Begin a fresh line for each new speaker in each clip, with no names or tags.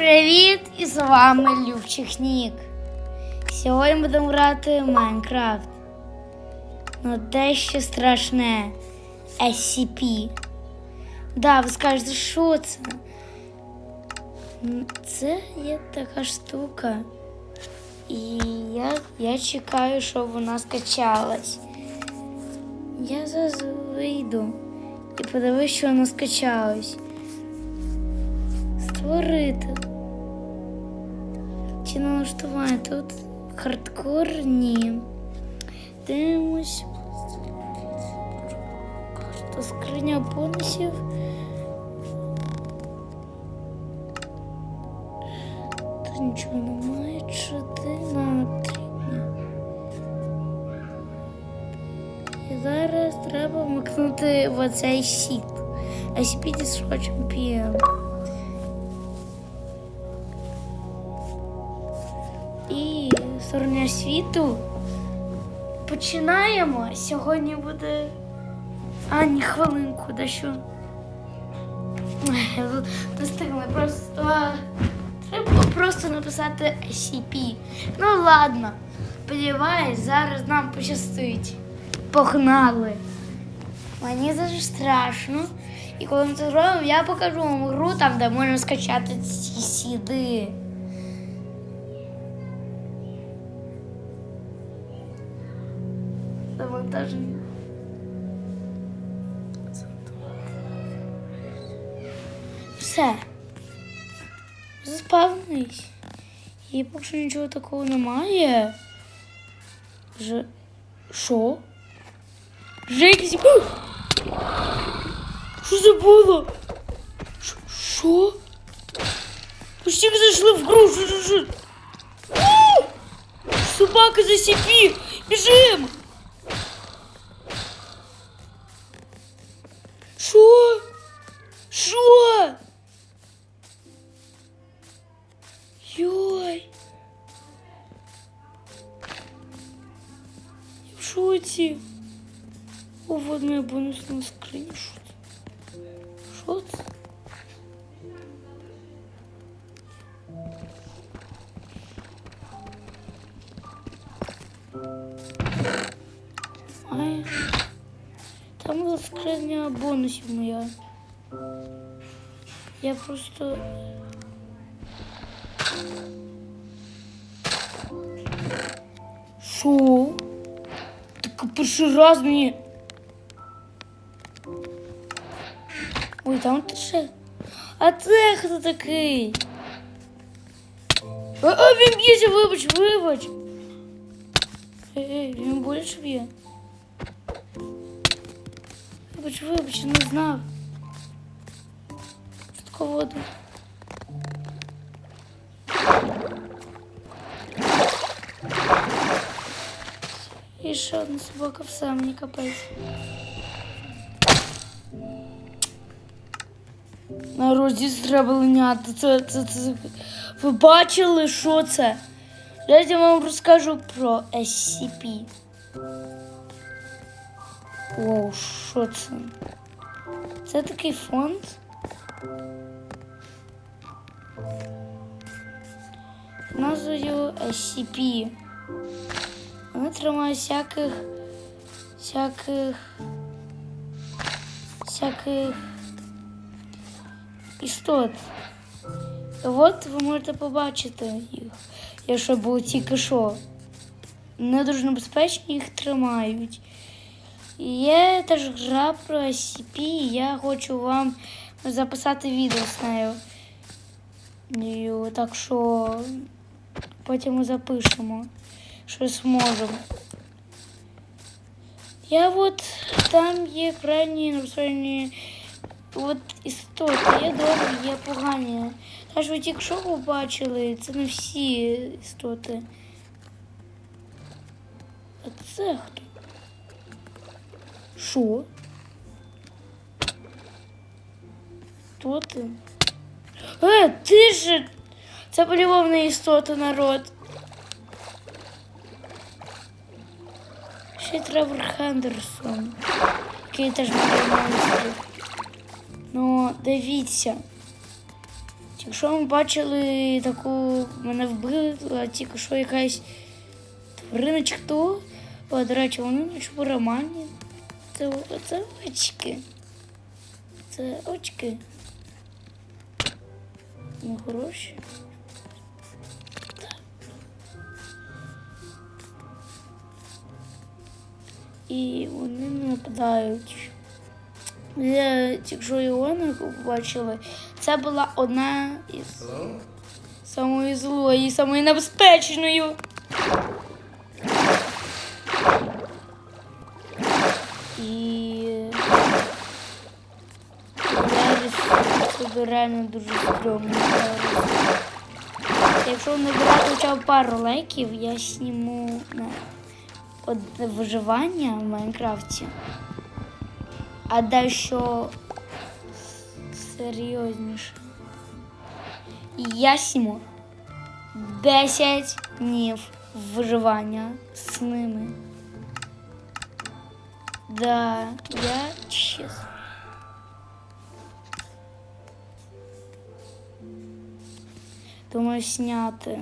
привіт! І з вами Любчих Нік. Сьогодні будемо грати в Майнкрафт. Ну, дещо страшне. SCP. Да, ви скажете, що це? Це є така штука. І я, я чекаю, щоб вона скачалась. Я зараз вийду і подивлюсь, що воно скачалось. Створити. Чи налаштування? Тут хардкор ні. Дивимось. То скриня бонусів. Тут нічого немає. Чотири нам потрібно. І зараз треба вмикнути в оцей щит. SCP Destroy PM. І Стороня світу. Починаємо. Сьогодні буде. А, ні, хвилинку, дещо. Не встигли просто. Треба просто написати SCP. Ну ладно. Сподіваюсь, зараз нам пощастить. Погнали. Мені дуже страшно. І коли ми це зробимо, я покажу вам гру там, де можна скачати ці сіди. Завантаження. Все. Заспавнись. І поки що нічого такого немає. Ж... Що? Вже якісь... Що це було? Що- ж зайшли в гру! Собака за сіпі! Біжим! Ай. Там скриня бонусів моя. Я просто. Що? Так перший раз мені. Ой, там ще. А це хто такий? А, а він б'ється, вибач, вибач. Він більше б'є. Вибач, вибач, не знав. Швидко воду. І ще одна собака, все, мені капець. Народі треба линяти. Це, це, це. Ви бачили, що це? Зараз я вам розкажу про SCP. Воу, що це? Це такий фонд. Назвою SCP. Вони тримають всяких. всяких. всяких істот. І от ви можете побачити їх, Якщо було тільки що. Не дуже небезпечні їх тримають. Є теж гра про SCP, я хочу вам записати відео з нею. Так що потім ми запишемо, що зможемо. Я от там є крайні настроєні от істоти, є добрі, є погані. Та ж ви тільки що побачили, це не всі істоти. А це хто? Що? Хто ти? Е, ти ж! Це полюбовна істота, народ. Ще Тревор Хендерсон, який теж монстрів. Ну, дивіться. Якщо ви бачили таку, мене вбила тільки що якась тварина чи хто. О, до речі, вони в романі. Це, це очки. Це очки. Ну, хороші. І вони не нападають. Я тільки що Іону побачили, це була одна із самої злої, самої небезпечною. І себе реально дуже стрьомно. Якщо набирати хоча б пару лайків, я зніму на виживання в Майнкрафті. А дещо серйозніше. Я зніму 10 днів виживання з ними. Да, я чесно. Думаю, зняти.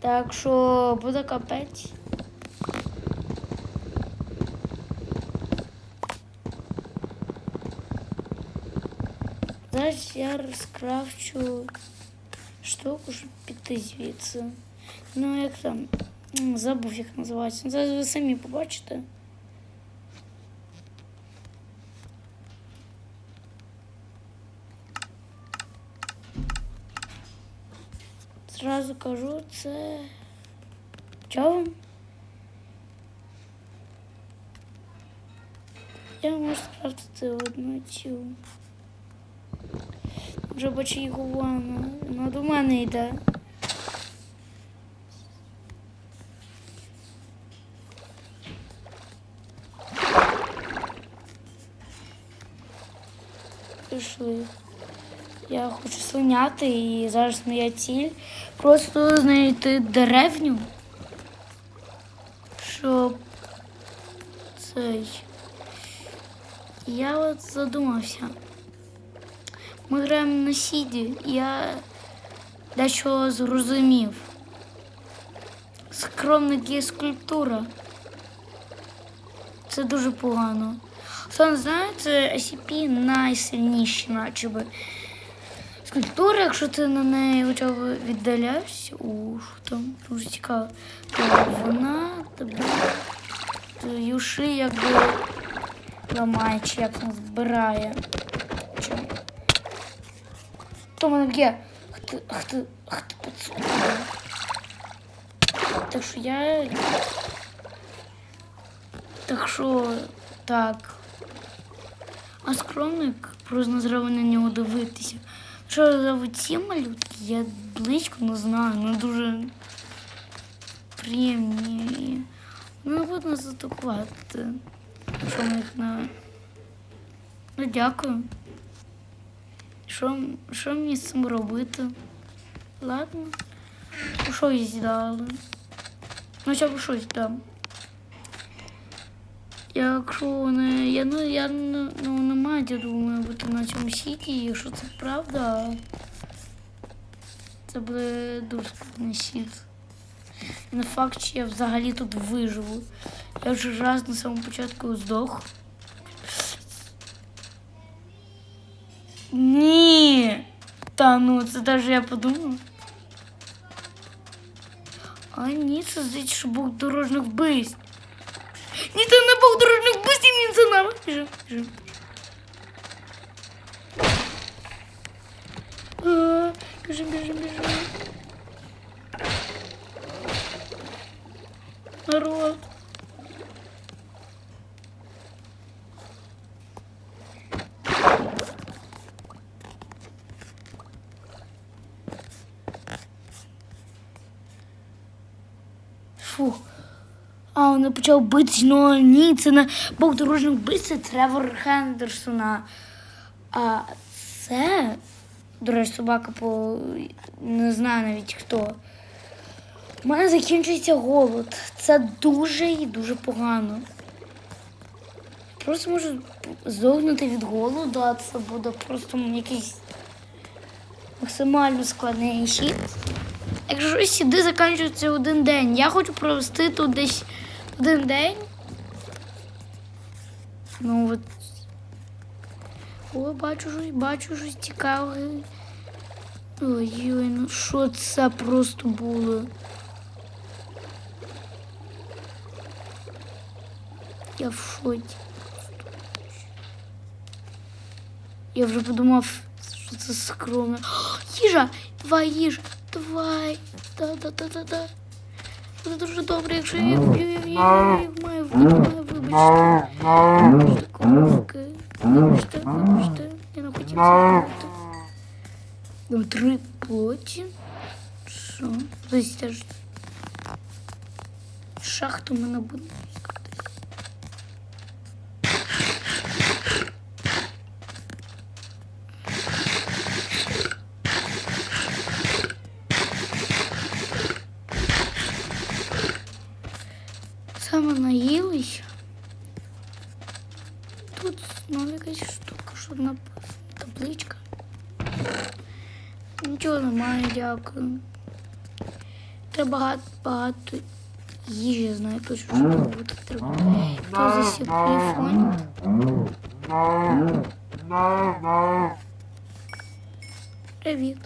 Так що буде капець. Зараз я розкрафчу штуку, щоб піти звідси. Ну, як там, м, забув, як називається. Ну, Зараз ви самі побачите. Зразу кажу, це човен. Я можу скрафтити одну цю. Вже бачу його ванна. Ну, до мене йде. Пішли. Я хочу слиняти і зараз моя ціль просто знайти деревню, щоб цей. Я от задумався. Ми граємо на сіді, я дещо зрозумів. Скромник є скульптура. Це дуже погано. Хто не знає, це SCP найсильніші, наче би. Скульптура, якщо ти на неї хоча б віддаляєшся, у що там дуже цікаво, то вона твою шию якби ламає, чи як збирає. Хто мене б'є? Хто, хто, хто пацан? Так що я. Так що так. А скромник просто зробив на нього дивитися. Що за ці малютки, я близько не знаю, ну дуже приємні. Ну, не буду нас атакувати. Що ми їх на. Ну, дякую. Що, що мені з цим робити? Ладно. Ну, що їй дали? Ну, хоча б щось дам. Якщо не. Я, ну, я ну, ну, не маю, я думаю, бути на цьому сіті, якщо це правда, це буде дуже складний сіт. І не факт, що я взагалі тут виживу. Я вже раз на самому початку здох. Ні. Та ну, це навіть я подумав. А ні, це здається, що Бог дорожніх вбивств. Ні, це не Бог дорожніх вбивств, і він за нами. Біжим, біжим. А, Біжим, біжим, біжим. Він почав битись, ну ні, це не Бог дорожнього вбивця Тревор Хендерсона. А це, до речі, собака по не знаю навіть хто. У мене закінчується голод. Це дуже і дуже погано. Просто можу здохнути від голоду, а це буде просто якийсь максимально складний хід. Якщо сюди закінчується один день, я хочу провести тут десь один день. Ну от. О, бачу щось, бачу щось цікаве. Ой-ой, ну що це просто було? Я в шоці. Я вже подумав, що це скромно. Їжа! Давай, їжа! Давай! Да-да-да-да-да. Буде дуже добре, якщо я вб'ю, я їх маю вбити, маю вибачте. Вибачте. Вибачте, вибачте. Я не хотів це робити. Ну, три плоті. Що? Теж шахту мене буде. Саме наїлись. Тут знову якась штука, що написано. Табличка. Нічого дякую. Треба багато, багато їжі, знаю точно, що там треба. Хто засіпний фон? Привіт.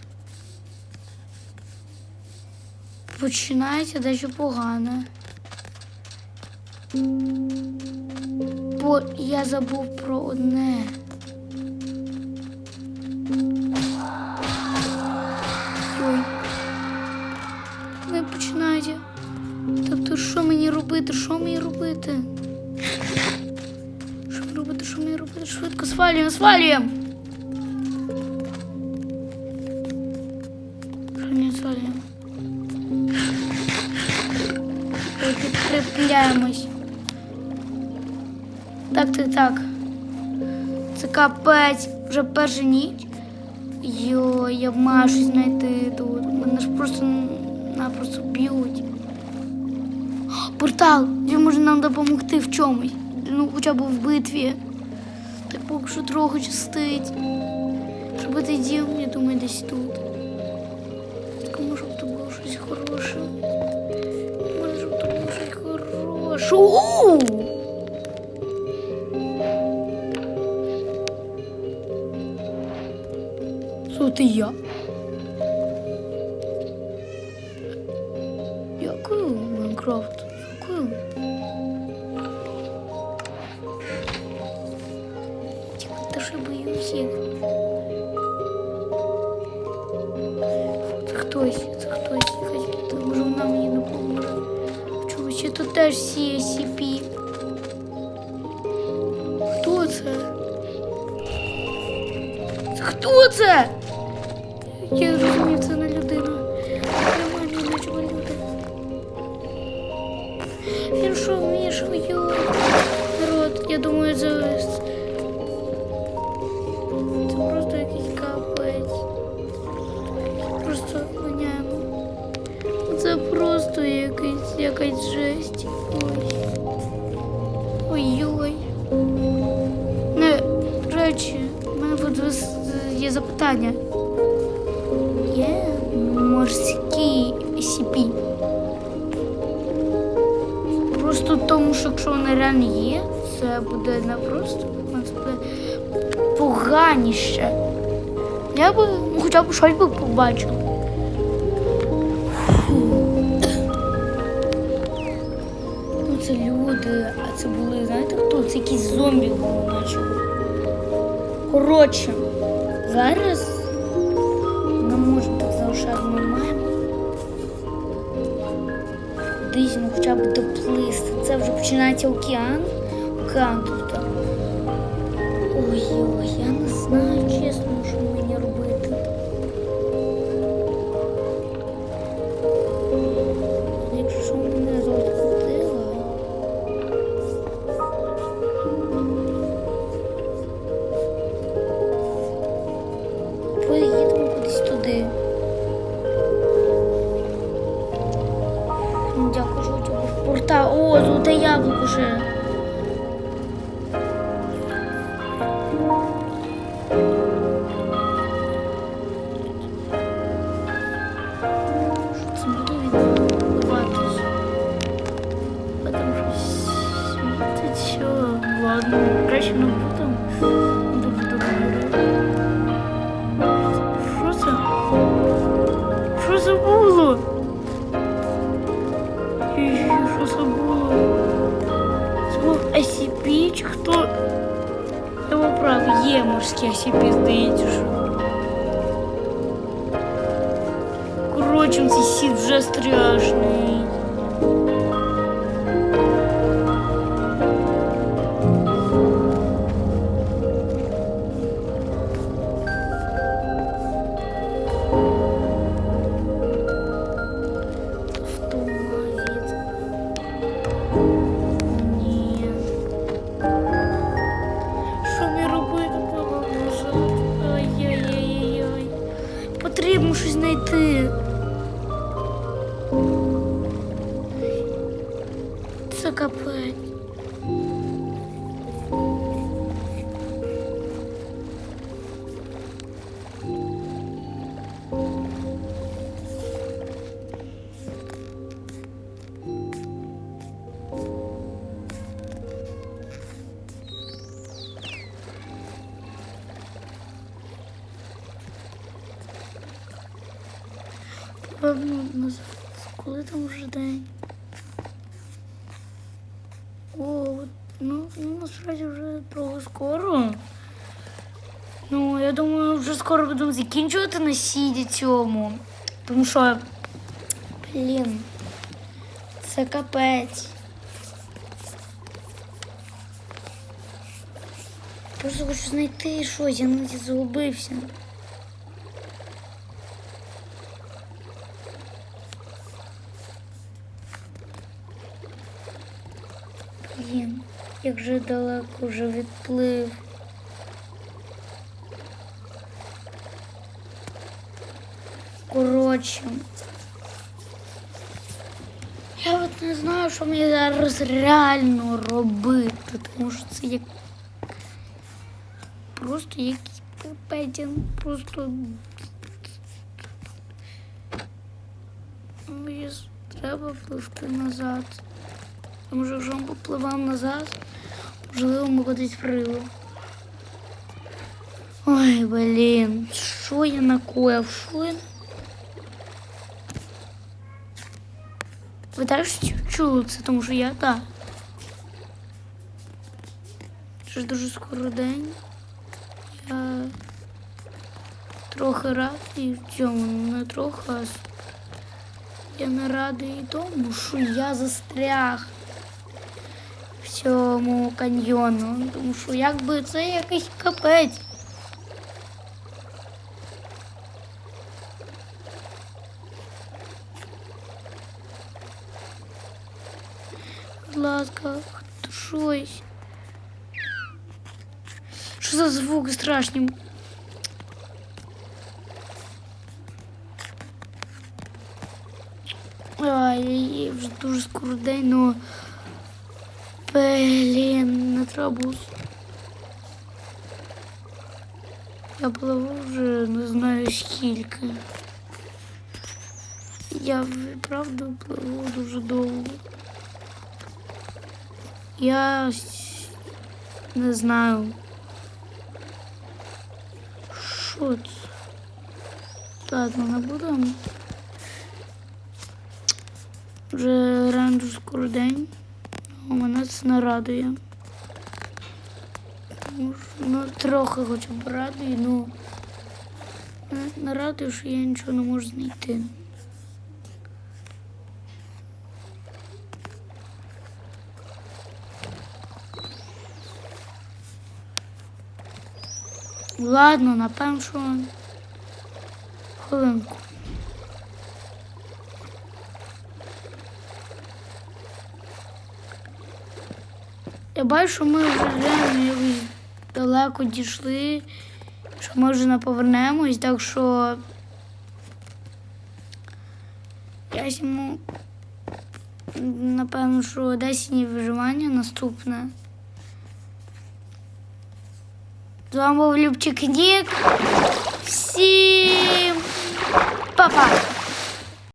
Починається дещо погане. Бо я забув про одне. Робити? Що мені робити? Що мені робити? Швидко свалюємо, свалюємо! Що мені свалюємо? Так, так. Це капець. Вже перша ніч. Йо, я маю щось знайти тут. Мене ж просто напросто б'ють. Портал! Він може нам допомогти в чомусь. Ну, хоча б в битві. Так поки що трохи чистить. Щоб ти діяв, я думаю, десь тут. Так може то було щось хороше. Може б то було щось хороше. У! Хто це? Я розумію, це не людина. Нормально, наче люди. Він що вмішав, йо. Народ, я думаю, це... Це є. Є морські сіпі. Просто тому, що якщо вони реально є, це буде не просто, це. Я би ну, хоча б щось би побачив. Ну, це люди, а це були, знаєте хто? Це якісь зомбі були, наче. Коротше, хоча б доплисти. Це вже починається океан. Океан тут. Ой-ой, я не знаю, чесно, що мені робити. не будемо. Дуже добре. Що це? Що це було? Ій, Що це було? Це був SCP чи хто? Я поправ, є морські SCP, здається, що. Коротше, цей сіт вже страшний. Назад. Коли там вже день? О, ну, ну насправді вже трохи скоро. Ну, я думаю, вже скоро будемо закінчувати на сіді цьому. Тому що, блін, це капець. Просто хочу знайти щось, я навіть загубився. Блін, як же далеко вже відплив. Коротше. Я от не знаю, що мені зараз реально робити, тому що це як просто якийсь пипетін, просто мені треба пливти назад. Тому що якщо ми попливемо назад, можливо, ми кудись прилу. Ой, блін, що я накоїв? Що я... Ви теж чули це, тому що я так. Це ж дуже скоро день. Я трохи радий в цьому, не трохи, я не радий тому, що я застряг цьому каньйону. Тому що якби це якийсь капець. Будь ласка, щось. Що за звук страшний? Ай, вже дуже скоро день, ну. Блін, не треба. Я пливу вже не знаю скільки. Я правда пливу дуже довго. Я не знаю. Що це? Ладно, не будемо. Вже реально скоро день. Мене це не радує. Ну, трохи хоча б радує, ну не радує, що я нічого не можу знайти. Ладно, напевно, що хвилинку. Я бачу, що ми вже далеко дійшли, що ми вже не повернемось, так що я йому напевно, що 10 виживання наступне. З вами був Любчик Нік. Всім па-па!